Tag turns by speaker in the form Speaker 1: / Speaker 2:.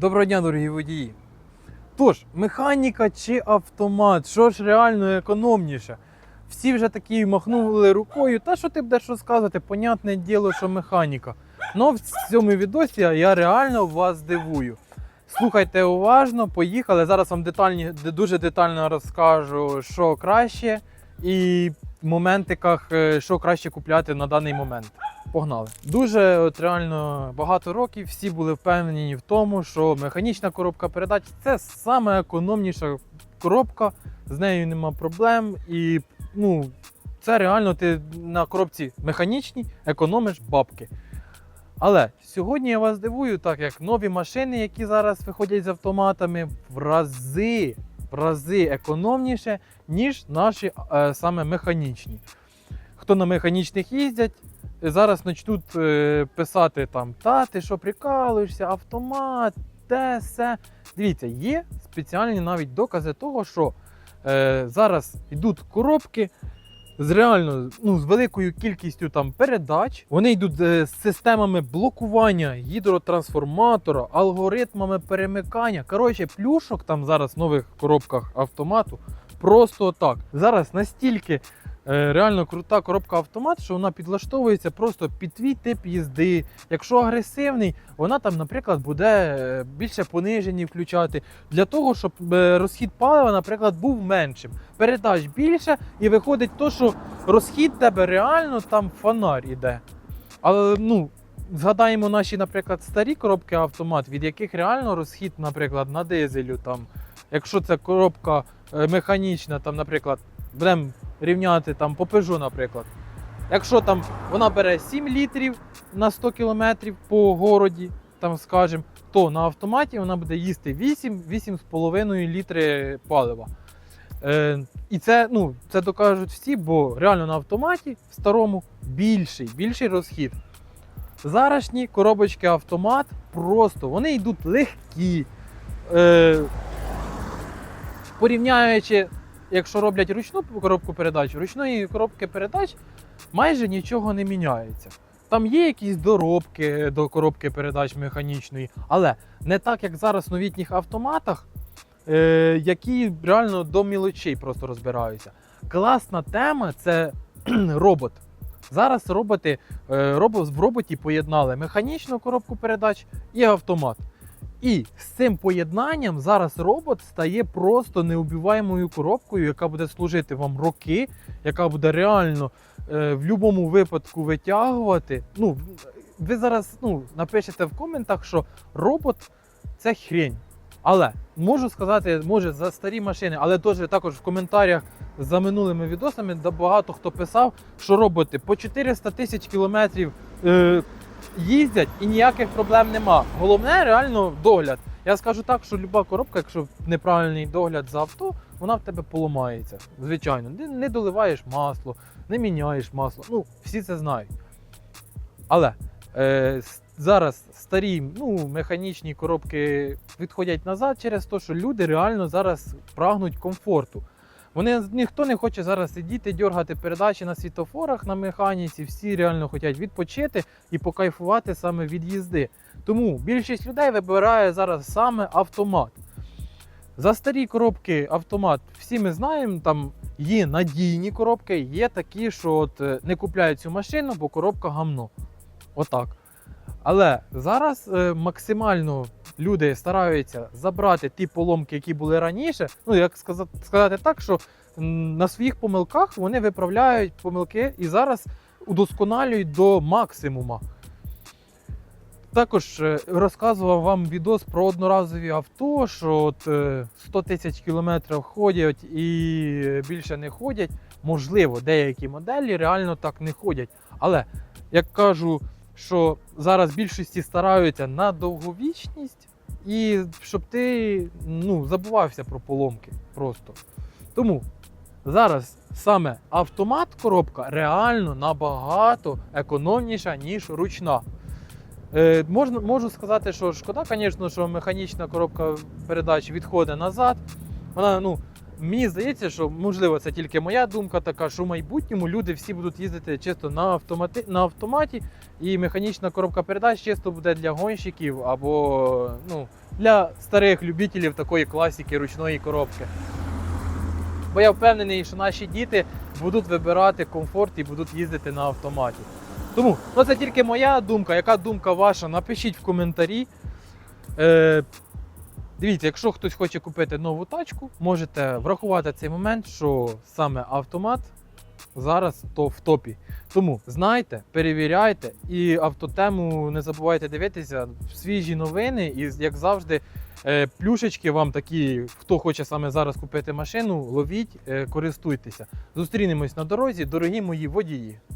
Speaker 1: Доброго дня, дорогі водії. Тож, механіка чи автомат, що ж реально економніше? Всі вже такі махнули рукою, та що ти будеш розказувати? Понятне діло, що механіка. Ну в цьому відосі я реально вас здивую. Слухайте уважно, поїхали. Зараз вам детальні, де- дуже детально розкажу, що краще, і в моментиках, е, що краще купляти на даний момент. Погнали. Дуже от реально багато років всі були впевнені в тому, що механічна коробка передач це саме економніша коробка, з нею нема проблем. І ну, це реально ти на коробці механічній економиш бабки. Але сьогодні я вас дивую, так як нові машини, які зараз виходять з автоматами, в рази, в рази економніше, ніж наші е, саме механічні. Хто на механічних їздять, зараз почнуть е, писати там, та ти що прикалуєшся, автомат, те все. Дивіться, є спеціальні навіть докази того, що е, зараз йдуть коробки з реально ну, з великою кількістю там передач. Вони йдуть е, з системами блокування гідротрансформатора, алгоритмами перемикання. Коротше, плюшок там зараз в нових коробках автомату. Просто так. Зараз настільки е, реально крута коробка автомат, що вона підлаштовується просто під твій тип їзди. Якщо агресивний, вона там, наприклад, буде е, більше понижені включати для того, щоб е, розхід палива, наприклад, був меншим. Передач більше, і виходить то, що розхід тебе реально там фонарь іде. Але ну. Згадаємо наші, наприклад, старі коробки автомат, від яких реально розхід, наприклад, на дизелю, там, якщо це коробка е, механічна, там, наприклад, будемо рівняти там по Peugeot, наприклад. Якщо там вона бере 7 літрів на 100 кілометрів по городі, там скажем, то на автоматі вона буде їсти 8-8,5 літри палива. Е, і це, ну, це докажуть всі, бо реально на автоматі в старому більший, більший розхід. Зарашні коробочки автомат просто вони йдуть легкі. Е, порівняючи, якщо роблять ручну коробку передач, ручної коробки передач майже нічого не міняється. Там є якісь доробки до коробки передач механічної, але не так, як зараз в новітніх автоматах, е, які реально до мілочей просто розбираються. Класна тема це робот. Зараз роботи, е, робот, в роботі поєднали механічну коробку передач і автомат. І з цим поєднанням зараз робот стає просто неубиваємою коробкою, яка буде служити вам роки, яка буде реально е, в будь-якому випадку витягувати. Ну, ви зараз ну, напишете в коментах, що робот це хрень. Але можу сказати, може за старі машини, але теж також в коментарях за минулими відосами багато хто писав, що роботи по 400 тисяч кілометрів е, їздять і ніяких проблем нема. Головне реально догляд. Я скажу так, що люба коробка, якщо неправильний догляд за авто, вона в тебе поламається. Звичайно, не, не доливаєш масло, не міняєш масло. Ну, всі це знають. Але е, зараз старі ну, механічні коробки відходять назад через те, що люди реально зараз прагнуть комфорту. Вони ніхто не хоче зараз сидіти, дергати передачі на світофорах на механіці. Всі реально хочуть відпочити і покайфувати саме від їзди. Тому більшість людей вибирає зараз саме автомат. За старі коробки автомат всі ми знаємо, там є надійні коробки, є такі, що от е, не купляють цю машину, бо коробка гамно. Отак. Але зараз е, максимально люди стараються забрати ті поломки, які були раніше. Ну, як сказати, сказати так, що на своїх помилках вони виправляють помилки і зараз удосконалюють до максимума. Також е, розказував вам відос про одноразові авто, що от е, 100 тисяч кілометрів ходять і більше не ходять. Можливо, деякі моделі реально так не ходять. Але як кажу, що зараз більшості стараються на довговічність і щоб ти ну, забувався про поломки просто. Тому зараз саме автомат коробка реально набагато економніша, ніж ручна. Е, можна, можу сказати, що шкода, звісно, що механічна коробка передач відходить назад. Вона ну, мені здається, що можливо це тільки моя думка така, що в майбутньому люди всі будуть їздити чисто на, автомати, на автоматі, і механічна коробка передач чисто буде для гонщиків або ну, для старих любителів такої класики ручної коробки. Бо я впевнений, що наші діти будуть вибирати комфорт і будуть їздити на автоматі. Тому ну, це тільки моя думка. Яка думка ваша? Напишіть в коментарі. Е, дивіться, якщо хтось хоче купити нову тачку, можете врахувати цей момент, що саме автомат зараз то в топі. Тому знайте, перевіряйте і автотему не забувайте дивитися. Свіжі новини, і як завжди, е, плюшечки вам такі, хто хоче саме зараз купити машину, ловіть, е, користуйтеся. Зустрінемось на дорозі, дорогі мої водії.